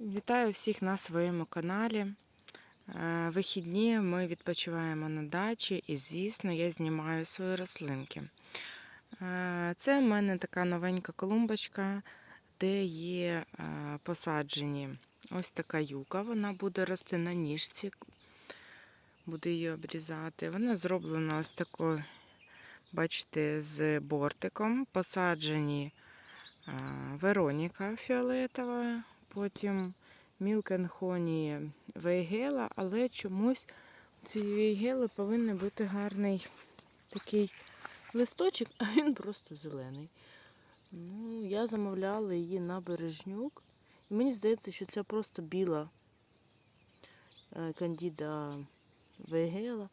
Вітаю всіх на своєму каналі. Е, Вихідні ми відпочиваємо на дачі і, звісно, я знімаю свої рослинки. Е, Це в мене така новенька колумбочка, де є е, посаджені ось така юка. Вона буде рости на ніжці, буду її обрізати. Вона зроблена ось такою, бачите, з бортиком. Посаджені Вероніка фіолетова, потім Мілкенхоні Вейгела, але чомусь у цієї Вейгели повинен бути гарний такий листочок, а він просто зелений. Ну, я замовляла її на бережнюк. І мені здається, що це просто біла е, кандіда Вейгела,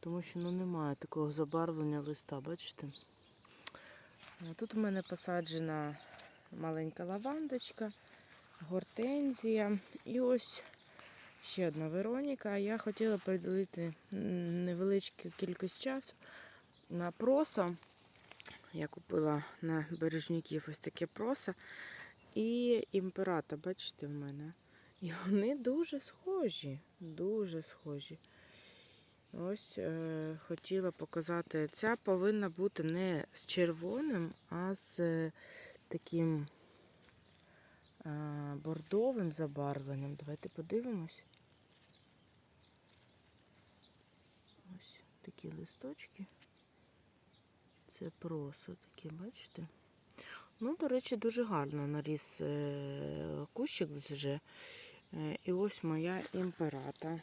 тому що ну, немає такого забарвлення листа, бачите? Тут у мене посаджена маленька лавандочка, гортензія і ось ще одна Вероніка. Я хотіла приділити невеличку кількість часу на проса. Я купила на бережників ось таке проса і імперата, бачите, в мене. І вони дуже схожі, дуже схожі. Ось е, хотіла показати. Ця повинна бути не з червоним, а з е, таким бордовим забарвленням. Давайте подивимось. Ось такі листочки. Це просо таке, бачите? Ну, до речі, дуже гарно наріс е, кущик вже. Е, і ось моя імперата.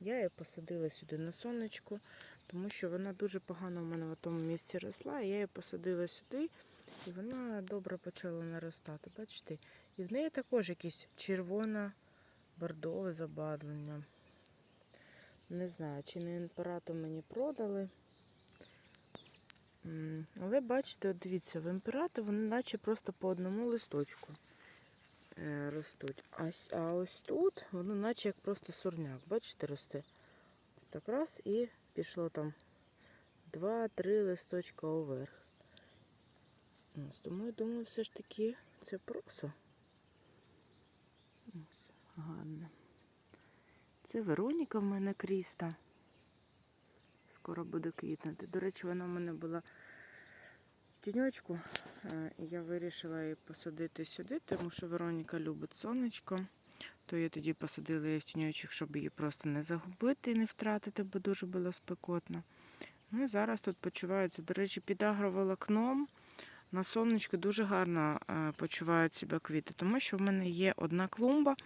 Я її посадила сюди на сонечку, тому що вона дуже погано в мене в тому місці росла. Я її посадила сюди, і вона добре почала наростати. Бачите? І в неї також якесь червоно-бордове забарвлення. Не знаю, чи не імперату мені продали. Але бачите, от дивіться, в імперати вони наче просто по одному листочку е, ростуть. А, а ось тут воно наче як просто сорняк. Бачите, росте. Так раз і пішло там два-три листочка уверх. Ось, тому я думаю, все ж таки це просо. Ось, гарно. Це Вероніка в мене кріста. Скоро буде квітнути. До речі, вона в мене була в тіньочку. е, І я вирішила її посадити сюди, тому що Вероніка любить сонечко. То я тоді посадила її в тіньочок, щоб її просто не загубити і не втратити, бо дуже було спекотно. Ну і зараз тут почуваються, до речі, під агроволокном на сонечку дуже гарно е, почувають себе квіти, тому що в мене є одна клумба,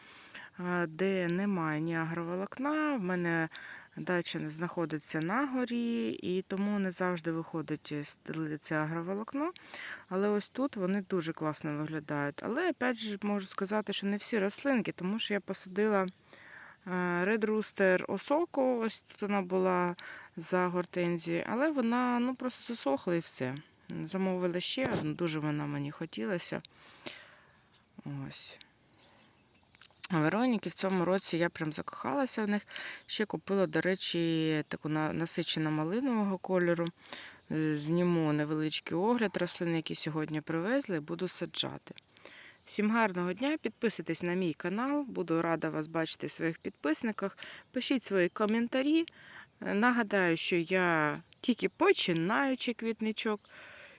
е, де немає ні агроволокна. В мене дача знаходиться на горі, і тому не завжди виходить це агроволокно. Але ось тут вони дуже класно виглядають. Але опять же можу сказати, що не всі рослинки, тому що я посадила е, Red Rooster осоку, ось тут вона була за гортензією, але вона ну, просто засохла і все. Замовила ще одну, дуже вона мені хотілася. Ось. Вероніки в цьому році я прям закохалася в них. Ще купила, до речі, таку на- насичено малинового кольору. Зніму невеличкий огляд рослин, які сьогодні привезли, буду саджати. Всім гарного дня, підписуйтесь на мій канал, буду рада вас бачити в своїх підписниках. Пишіть свої коментарі. Нагадаю, що я тільки починаючи квітничок,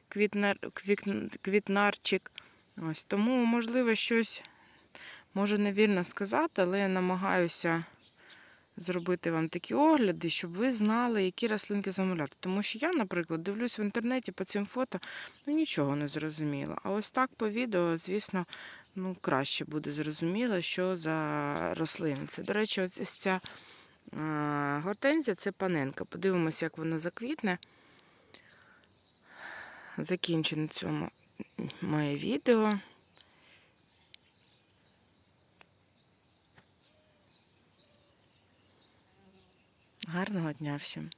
квітнар, квітнарчик. Ось, тому, можливо, щось можу невірно сказати, але я намагаюся зробити вам такі огляди, щоб ви знали, які рослинки замовляти. Тому що я, наприклад, дивлюсь в інтернеті по цим фото, ну нічого не зрозуміла. А ось так по відео, звісно, ну, краще буде зрозуміло, що за рослини. Це, до речі, ось ця гортензія це паненка. Подивимося, як вона заквітне. Закінчу на цьому моє відео. Гарного дня всім!